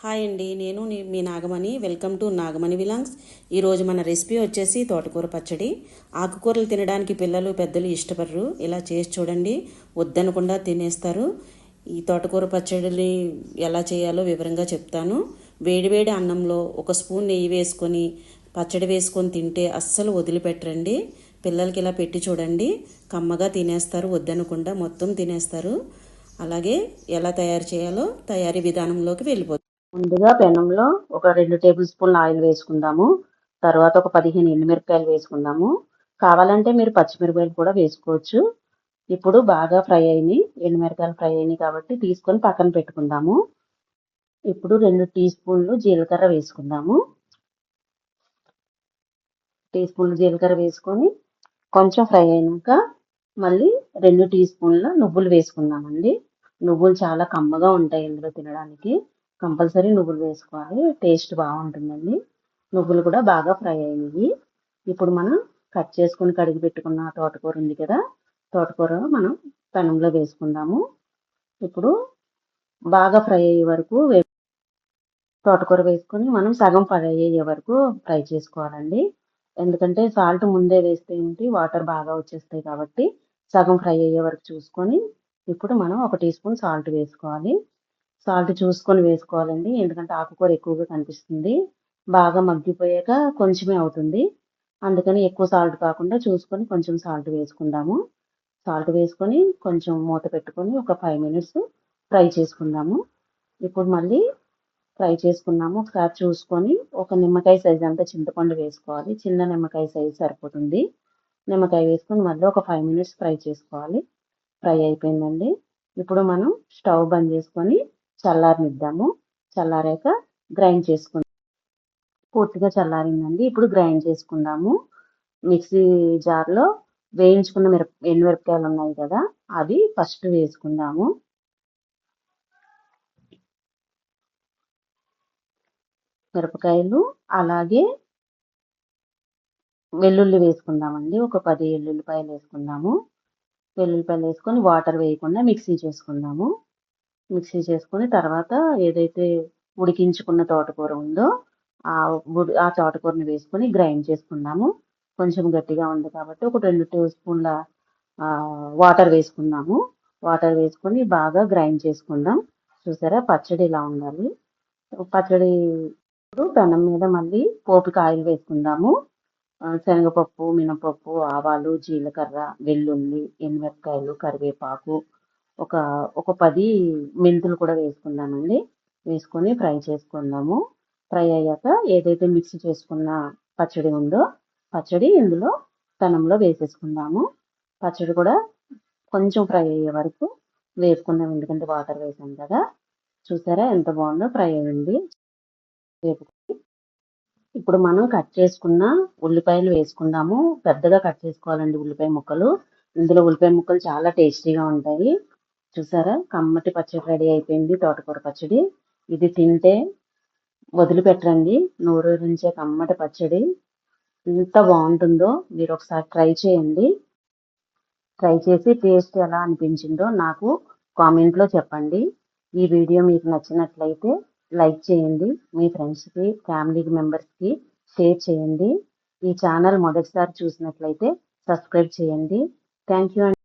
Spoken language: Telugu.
హాయ్ అండి నేను మీ Nagamani. Welcome to Nagamani vlogs. ఈరోజు మన రెసిపీ వచ్చేసి తోటకూర పచ్చడి. ఆకుకూరలు తినడానికి పిల్లలు పెద్దలు ఇష్టపడరు. ఇలా చేసి చూడండి వద్దనకుండా తినేస్తారు. ఈ తోటకూర పచ్చడిని ఎలా చేయాలో వివరంగా చెప్తాను. వేడివేడి అన్నంలో ఒక స్పూన్ నెయ్యి వేసుకొని పచ్చడి వేసుకొని తింటే అస్సలు వదిలిపెట్టరండి. పిల్లలకి ఇలా పెట్టి చూడండి కమ్మగా తినేస్తారు వద్దనకుండా మొత్తం తినేస్తారు. అలాగే ఎలా తయారు చేయాలో తయారీ విధానంలోకి వెళ్ళిపోతుంది ముందుగా పెనంలో ఒక రెండు టేబుల్ స్పూన్ల ఆయిల్ వేసుకుందాము. తర్వాత ఒక పదిహేను ఎండుమిరపకాయలు వేసుకుందాము. కావాలంటే మీరు పచ్చిమిరపకాయలు కూడా వేసుకోవచ్చు. ఇప్పుడు బాగా ఫ్రై అయినాయి. ఎండుమిరపకాయలు ఫ్రై అయినాయి కాబట్టి తీసుకొని పక్కన పెట్టుకుందాము. ఇప్పుడు రెండు టీ స్పూన్లు జీలకర్ర వేసుకుందాము. టీ స్పూన్లు జీలకర్ర వేసుకొని కొంచెం ఫ్రై అయినాక మళ్ళీ రెండు టీ స్పూన్ల నువ్వులు వేసుకుందామండి. నువ్వులు చాలా కమ్మగా ఉంటాయి ఇందులో తినడానికి. కంపల్సరీ నువ్వులు వేసుకోవాలి. టేస్ట్ బాగుంటుందండి. నువ్వులు కూడా బాగా ఫ్రై అయ్యాయి ఇప్పుడు మనం కట్ చేసుకుని కడిగి పెట్టుకున్న తోటకూర ఉంది కదా తోటకూర మనం పెనంలో వేసుకుందాము. ఇప్పుడు బాగా ఫ్రై అయ్యే వరకు వే తోటకూర వేసుకొని మనం సగం ఫ్రై అయ్యే వరకు ఫ్రై చేసుకోవాలండి. ఎందుకంటే సాల్ట్ ముందే వేస్తే ఏంటి వాటర్ బాగా వచ్చేస్తాయి కాబట్టి సగం ఫ్రై అయ్యే వరకు చూసుకొని ఇప్పుడు మనం ఒక టీ స్పూన్ సాల్ట్ వేసుకోవాలి. సాల్ట్ చూసుకొని వేసుకోవాలండి. ఎందుకంటే ఆకుకూర ఎక్కువగా కనిపిస్తుంది. బాగా మగ్గిపోయాక కొంచెమే అవుతుంది. అందుకని ఎక్కువ సాల్ట్ కాకుండా చూసుకొని కొంచెం సాల్ట్ వేసుకుందాము. సాల్ట్ వేసుకొని కొంచెం మూత పెట్టుకొని ఒక ఫైవ్ మినిట్స్ ఫ్రై చేసుకుందాము. ఇప్పుడు మళ్ళీ ఫ్రై చేసుకున్నాము. ఒకసారి చూసుకొని ఒక నిమ్మకాయ సైజ్ అంతా చింతపండు వేసుకోవాలి. చిన్న నిమ్మకాయ సైజ్ సరిపోతుంది. నిమ్మకాయ వేసుకొని మళ్ళీ ఒక ఫైవ్ మినిట్స్ ఫ్రై చేసుకోవాలి. ఫ్రై అయిపోయిందండి. ఇప్పుడు మనం స్టవ్ బంద్ చేసుకొని చల్లారనిద్దాము. చల్లారాక గ్రైండ్ చేసుకుందాం. పూర్తిగా చల్లారిందండి. ఇప్పుడు గ్రైండ్ చేసుకుందాము. మిక్సీ జార్లో వేయించుకున్న మిరప ఎండుమిరపకాయలు ఉన్నాయి కదా అవి ఫస్ట్ వేసుకుందాము. మిరపకాయలు అలాగే వెల్లుల్లి వేసుకుందామండి. ఒక పది వెల్లుల్లిపాయలు వేసుకుందాము. వెల్లుల్లిపాయలు వేసుకొని వాటర్ వేయకుండా మిక్సీ చేసుకుందాము. మిక్సీ చేసుకొని తర్వాత ఏదైతే ఉడికించుకున్న తోటకూర ఉందో ఆ ఉడి ఆ తోటకూరని వేసుకొని గ్రైండ్ చేసుకున్నాము కొంచెం గట్టిగా ఉంది కాబట్టి ఒక రెండు టూ స్పూన్ల వాటర్ వేసుకున్నాము వాటర్ వేసుకొని బాగా గ్రైండ్ చేసుకుందాం. చూసారా? పచ్చడి ఇలా ఉండాలి. పచ్చడి ఇప్పుడు పెనం మీద మళ్ళీ పోపు ఆయిల్ వేసుకుందాము. శనగపప్పు మినపప్పు ఆవాలు జీలకర్ర వెల్లుల్లి ఎనిమిరకాయలు కరివేపాకు ఒక ఒక పది మెంతులు కూడా వేసుకుందామండి. వేసుకొని ఫ్రై చేసుకుందాము. ఫ్రై అయ్యాక ఏదైతే మిక్స్ చేసుకున్న పచ్చడి ఉందో పచ్చడి ఇందులో తనంలో వేసేసుకుందాము. పచ్చడి కూడా కొంచెం ఫ్రై అయ్యే వరకు వేపుకుందాం. ఎందుకంటే వాటర్ వేసాం కదా. చూసారా ఎంత బాగుందో ఫ్రై అయ్యండి వేపుకొని ఇప్పుడు మనం కట్ చేసుకున్న ఉల్లిపాయలు వేసుకుందాము. పెద్దగా కట్ చేసుకోవాలండి ఉల్లిపాయ ముక్కలు. ఇందులో ఉల్లిపాయ ముక్కలు చాలా టేస్టీగా ఉంటాయి. చూసారా? కమ్మటి పచ్చడి రెడీ అయిపోయింది తోటకూర పచ్చడి. ఇది తింటే వదిలిపెట్టరండి నోరు నుంచే కమ్మటి పచ్చడి. ఎంత బాగుంటుందో మీరు ఒకసారి ట్రై చేయండి. ట్రై చేసి టేస్ట్ ఎలా అనిపించిందో నాకు కామెంట్లో చెప్పండి. ఈ వీడియో మీకు నచ్చినట్లయితే లైక్ చేయండి మీ ఫ్రెండ్స్కి ఫ్యామిలీ మెంబర్స్కి షేర్ చేయండి. ఈ ఛానల్ మొదటిసారి చూసినట్లయితే సబ్స్క్రైబ్ చేయండి. Thank you